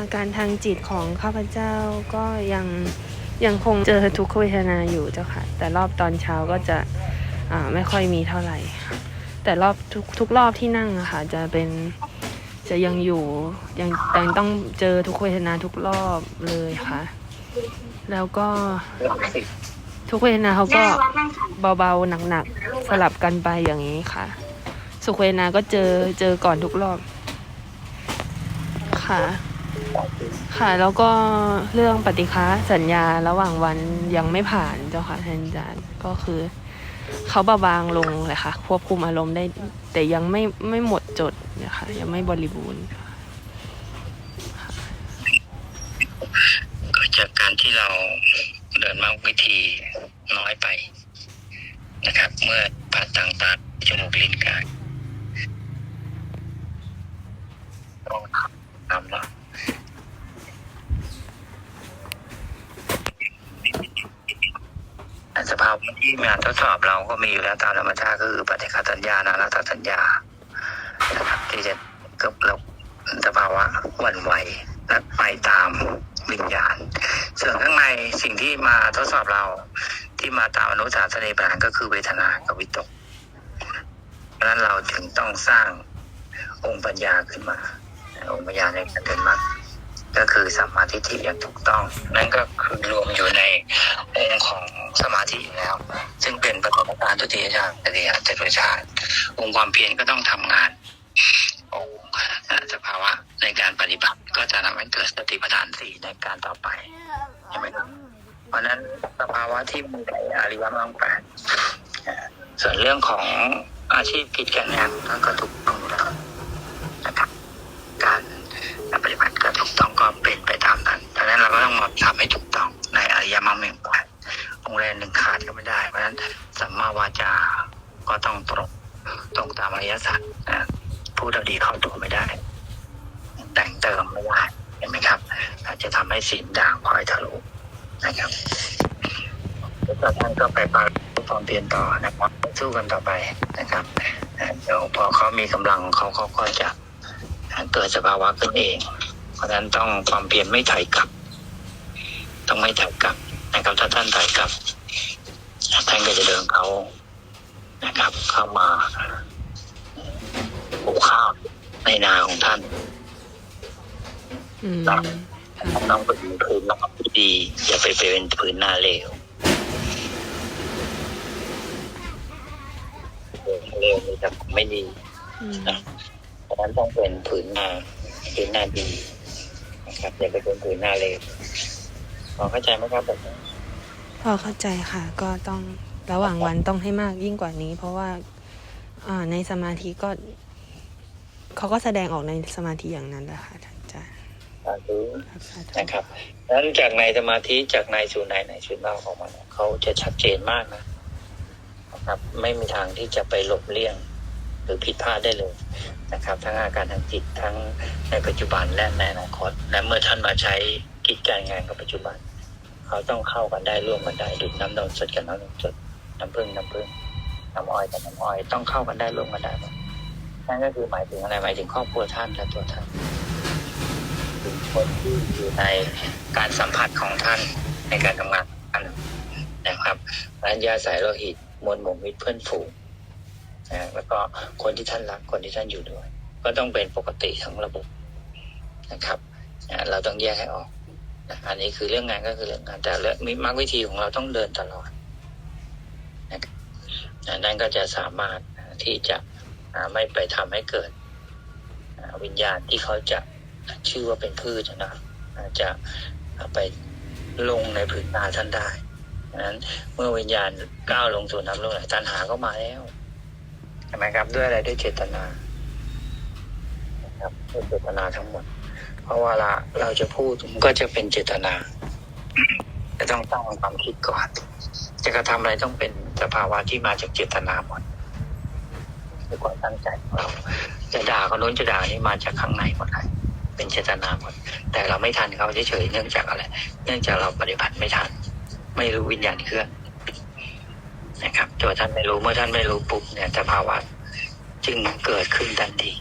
อาการทางจิตของข้าพเจ้าก็ยังยังคงเจอทุกขเวทนาอยู่เจ้าค่ะ แต่รอบตอนเช้าก็จะไม่ค่อยมีเท่าไหร่ แต่รอบทุกทุกรอบที่นั่งอะค่ะ จะเป็นจะยังอยู่ยังยังต้องเจอทุกขเวทนาทุกรอบเลยค่ะ แล้วก็ทุกเวทนาเขาก็เบาๆหนักๆสลับกันไปอย่างนี้ค่ะ สุขเวทนาก็เจอเจอก่อนทุกรอบค่ะ ค่ะ แล้วก็เรื่องปฏิฆาสัญญาระหว่างวันยังไม่ผ่านเจ้าค่ะท่านอาจารย์ก็คือเขาเบาบางลงเลยค่ะ ควบคุมอารมณ์ได้ แต่ยังไม่ไม่หมดจดนะคะยังไม่บริบูรณ์กิดจากการที่เราเดินมาวิธีน้อยไปนะครับ เมื่อผ่านต่างตาจมูกลิ้นกายต้องทำเนาะ สภาพที่งานทดสอบเราก็มีอยู่แล้วตามธรรมชาติก็คือปฏิฆาสัญญานารัตสัญญานะครับที่จะเกิดเราสภาวะวันไหวและไปตามวิญญาณ ส่วนข้างในสิ่งที่มาทดสอบเราที่มาตามอนุสาสนีปัญหาก็คือเวทนากับวิตกเพราะฉะนั้นเราถึงต้องสร้างองค์ปัญญาขึ้นมา องค์ปัญญาในการเดินมรรคก็คือสัมมาทิฏฐิอย่างถูกต้อง นั่นก็คือรวมอยู่ในองค์ของ สมาธิอยู่แล้ว ซึ่งเป็นประกอบการตุติยฌานตติยฌานจตุฌานองค์ความเพียรก็ต้องทำงานองค์สภาวะในการปฏิบัติก็จะทำให้เกิดสติปัฏฐานสี่ในการต่อไปใช่ไหมครับเพราะนั้นสภาวะที่มีในอริยมรรคแปดส่วนเรื่องของอาชีพกิจการงานนั่นก็ถูกต้องแล้วนะครับการปฏิบัติก็ถูกต้องก็เป็นไปตามนั้นดังนั้นเราก็ต้องทำให้ถูกต้องในอริยมรรคแป องแรกหนึ่งขาดก็ไม่ได้ เพราะฉะนั้นสัมมาวาจาก็ต้องตรงตรงตามอริยสัจนะพูดเอาดีเข้าตัวไม่ได้ แต่งเติมไม่ได้เห็นไหมครับอาจจะทำให้สินด่างพลอยทะลุนะครับแล้วท่านก็ไปปาความเปลี่ยนต่อนะครับสู้กันต่อไปนะครับเดี๋ยวพอเขามีกำลังเขาเขาก็จะเกิดสภาวะขึ้นเอง เพราะฉะนั้นต้องความเพียรไม่ถอยกลับ ต้องไม่ถอยกลับ นะครับถ้าท่านถอยกลับท่านก็จะเดินเขานะครับ เข้ามาปลูกข้าวในนาของท่านอืมต้องเป็นพื้นนาที่ดี อย่าไปเป็นพื้นนาเลวเลวนี่จะไม่ดีอืมเพราะฉะนั้นต้องเป็นพื้นนาพื้นนาดีนะครับอย่าไปเป็นพื้นนาเลวพ อเข้าใจไหมครับผมพอเข้าใจค่ะ ก็ต้องระหว่างวันต้องให้มากยิ่งกว่านี้ เพราะว่าอ่าในสมาธิก็ เขาก็แสดงออกในสมาธิอย่างนั้นแหละค่ะท่านอาจารย์สาธุครับสาธุนะครับนั้นจากในสมาธิจากในสู่ในในสู่นอกของมันเขาจะชัดเจนมากนะนะครับ ไม่มีทางที่จะไปหลบเลี่ยง หรือผิดพลาดได้เลยนะครับ ทั้งอาการทางจิตทั้งในปัจจุบันและในอนาคตและเมื่อท่านมาใช้กิจการงานกับปัจจุบัน เขาต้องเข้ากันได้ร่วมกันได้ดุดน้ำนมสดกับน้ำนมสดน้ำผึ้งน้ำผึ้งน้ำอ้อยกับน้ำอ้อยต้องเข้ากันได้ร่วมกันได้นั่นก็คือหมายถึงอะไรหมายถึงครอบครัวท่านและตัวท่านถึงคนที่อยู่ในการสัมผัสของท่านในการทำงานของานนะครับร้านยาสายโลหิตมวลหมู่มิตรเพื่อนฝูงนะแล้วก็คนที่ท่านรักคนที่ท่านอยู่ด้วย ก็ต้องเป็นปกติทั้งระบบนะครับ เราต้องแยกให้ออก อันนี้คือเรื่องงานก็คือเรื่องงานแต่เรื่องมิมรรควิธีของเราต้องเดินตลอดนะครับอ่นั่นก็จะสามารถที่จะไม่ไปทำให้เกิดวิญญาณที่เขาจะชื่อว่าเป็นพืชนะจะไปลงในผืนนาท่านได้นั้นเมื่อวิญญาณก้าวลงสู่น้ำลงไหลตัณหาก็มาแล้วใช่ไหมครับด้วยอะไรด้วยเจตนานะครับด้วยเจตนาทั้งหมด ราะว่าเราเราจะพูดก็จะเป็นเจตนาจะต้องตั้งความคิดก่อน จะกระทำอะไรต้องเป็นสภาวะที่มาจากเจตนาหมดคือความตั้งใจของเรา จะด่าคนนู้นจะด่านี่มาจากข้างในหมดเลยเป็นเจตนาหมด แต่เราไม่ทันเขาเฉยๆเนื่องจากอะไร เนื่องจากเราปฏิบัติไม่ทัน ไม่รู้วิญญาณเคลื่อนนะครับตัวท่านไม่รู้เมื่อท่านไม่รู้ปุ๊บเนี่ยสภาวะจึงเกิดขึ้นทันที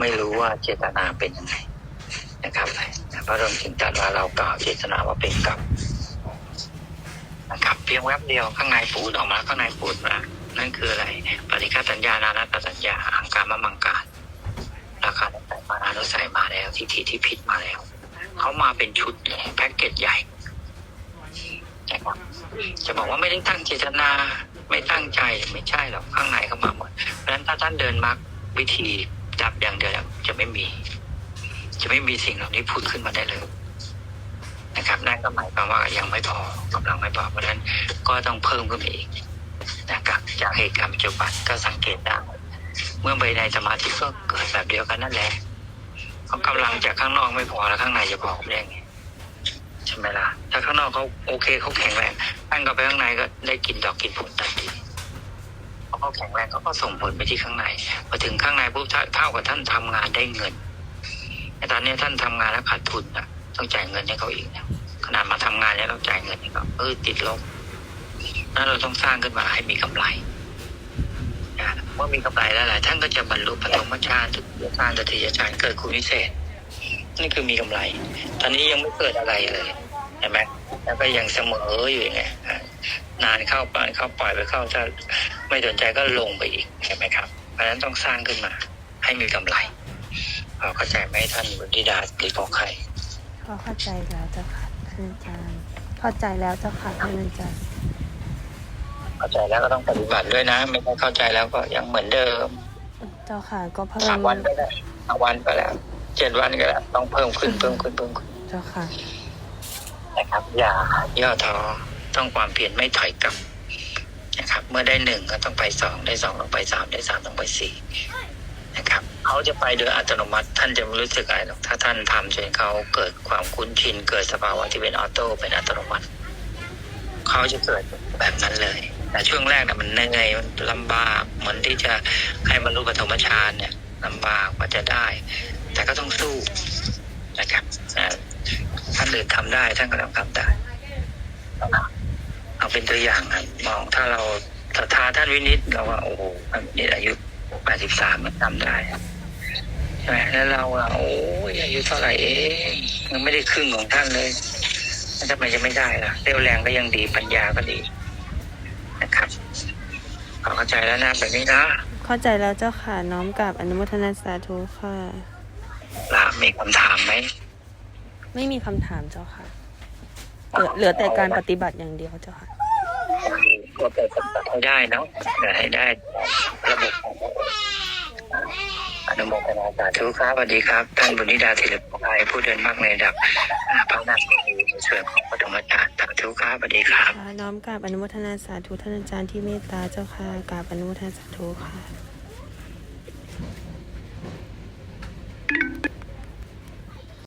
ไม่รู้ว่าเจตนาเป็นยังไง นะครับพระรมถึงตรัดว่าเรากล่าวเจตนาว่าเป็นกรรมนะครับเพียงแวบเดียวข้างในปูดออกมาข้างในปูดมานั่นคืออะไร ปฏิฆาสัญญานานาตสัญญาอังการมะมังการราคาแต่มานานุสัยมาแล้วทิฏฐิที่ผิดมาแล้วเขามาเป็นชุดเลยแพ็กเกจใหญ่นะครับจะบอกว่าไม่ได้ตั้งเจตนา ไม่ตั้งใจไม่ใช่หรอกข้างในเขามาหมดเพราะฉะนั้นถ้าท่านเดินมรรควิธีดับอย่างเดียวจะไม่มี จะไม่มีสิ่งเหล่านี้พูดขึ้นมาได้เลยนะครับนั่นก็หมายความว่ายังไม่พอกำลังไม่พอเพราะฉะนั้นก็ต้องเพิ่มขึ้นไปอีกนะครับจากเหตุการณ์ปัจจุบันก็สังเกตได้เมื่อไปในสมาธิก็เกิดแบบเดียวกันนั่นแหละเขากำลังจากข้างนอกไม่พอแล้วข้างในจะพอได้ไงใช่ไหมล่ะถ้าข้างนอกเขาโอเคเขาแข็งแรงท่านก็ไปข้างในก็ได้กินดอกกินผลทันทีเพราะเขาแข็งแรงเขาก็ส่งผลไปที่ข้างในพอถึงข้างในปุ๊บเท่ากับท่านทำงานได้เงิน ต่ตอนนี้ท่านทำงานแล้วขาดทุนนะต้องจ่ายเงินให้เขาอีกนะขนาดมาทำงานแล้วต้องจ่ายเงินให้เขาเออติดลบนั้นเราต้องสร้างขึ้นมาให้มีกำไรเมื่อมีกำไรแล้วหลายท่านก็จะบรรลุปฐมฌานทุติยฌานตติยฌานเกิดคุณวิเศษนี่คือมีกำไร ตอนนี้ยังไม่เกิดอะไรเลยเห็นไหมแล้วก็ยังเสมออยู่ไงนานเข้าไปเข้าปล่อยไปเข้าถ้าไม่สนใจก็ลงไปอีกเห็นไหมครับเพราะฉะนั้นต้องสร้างขึ้นมาให้มีกำไร เข้าใจไหมท่านบุตรธิดาหรือขอใครพอเข้าใจแล้วเจ้าค่ะท่านอาจารย์เข้าใจแล้วเจ้าค่ะท่านอาจารย์เข้าใจแล้วก็ต้องปฏิบัติด้วยนะ ไม่ใช่เข้าใจแล้วก็ยังเหมือนเดิม เจ้าค่ะก็เพิ่สามมวันก็ได้สามวันก็แล้วเจ็ดวันก็แล้วต้องเพิ่มขึ้นเพิ่มขึ้นเพิ่มขึ้นเจ้าค่ะนะครับ อย่าย่อท้อต้องความเพียรไม่ถอยกลับนะครับ เมื่อได้หนึ่งก็ต้องไปสองได้สองต้องไปสามได้สามต้องไปสี่นะครับ เขาจะไปโดยอัตโนมัติ ท่านจะไม่รู้สึกอะไรหรอกถ้าท่านทำจนเขาเกิดความคุ้นชิน เกิดสภาวะที่เป็นออโต้เป็นอัตโนมัติ เขาจะเกิดแบบนั้นเลย แต่ช่วงแรกน่ะมันเหนื่อยมันลำบาก เหมือนที่จะให้บรรลุปฐมฌานเนี่ยลำบากกว่าจะได้ แต่ก็ต้องสู้นะครับท่านอื่นทำได้ท่านก็ต้องทำได้เอาเป็นตัวอย่างครับมองถ้าเราศรัทธาท่านวินิจเราว่าโอ้โหท่านวินิจอายุแปดสิบสามมันทำได้ ใช่ไหมแล้วเราอะโอ้ยอายุเท่าไหร่เองยังไม่ได้ครึ่งของท่านเลยแล้วทำไมจะไม่ได้ล่ะเรี่ยวแรงก็ยังดีปัญญาก็ดีนะครับขอเข้าใจแล้วนะแบบนี้นะเข้าใจแล้วเจ้าค่ะน้อมกราบอนุโมทนาสาธุค่ะลามีคำถามไหมไม่มีคำถามเจ้าค่ะเหลือเหลือแต่การปฏิบัติอย่างเดียวเจ้าค่ะก็ไปปฏิบัติให้ได้เนาะแต่ให้ได้ระบบข อนุโมทนาสาธุครับสวัสดีครับ ท่านบุญนิดาศิลปภัยผู้เดินมากในระดับพระนาคดีส่วนของปฐมฌานสาธุครับสวัสดีครับ ค่ะน้อมกราบอนุโมทนาสาธุท่านอาจารย์ที่เมตตาเจ้าค่ะกราบอนุโมทนาสาธุค่ะ